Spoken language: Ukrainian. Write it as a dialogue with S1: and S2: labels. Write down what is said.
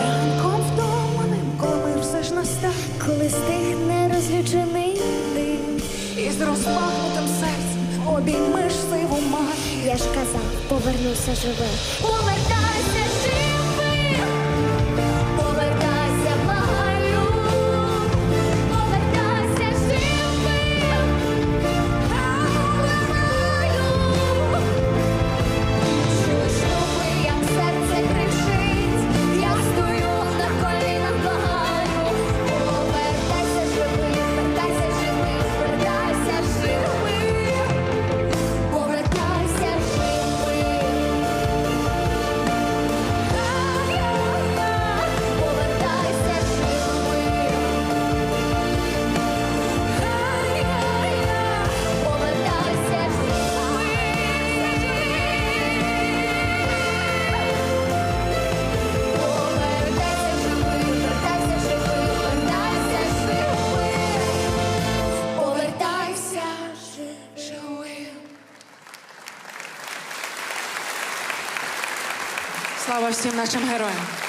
S1: Ранком втомленим, коли все ж настав,
S2: Коли стигне розлючений дим,
S1: і з розпахнутим серцем обіймеш сиву мать.
S2: я ж казав, повернуся живим. Повертайся
S1: Слава всім нашим героям.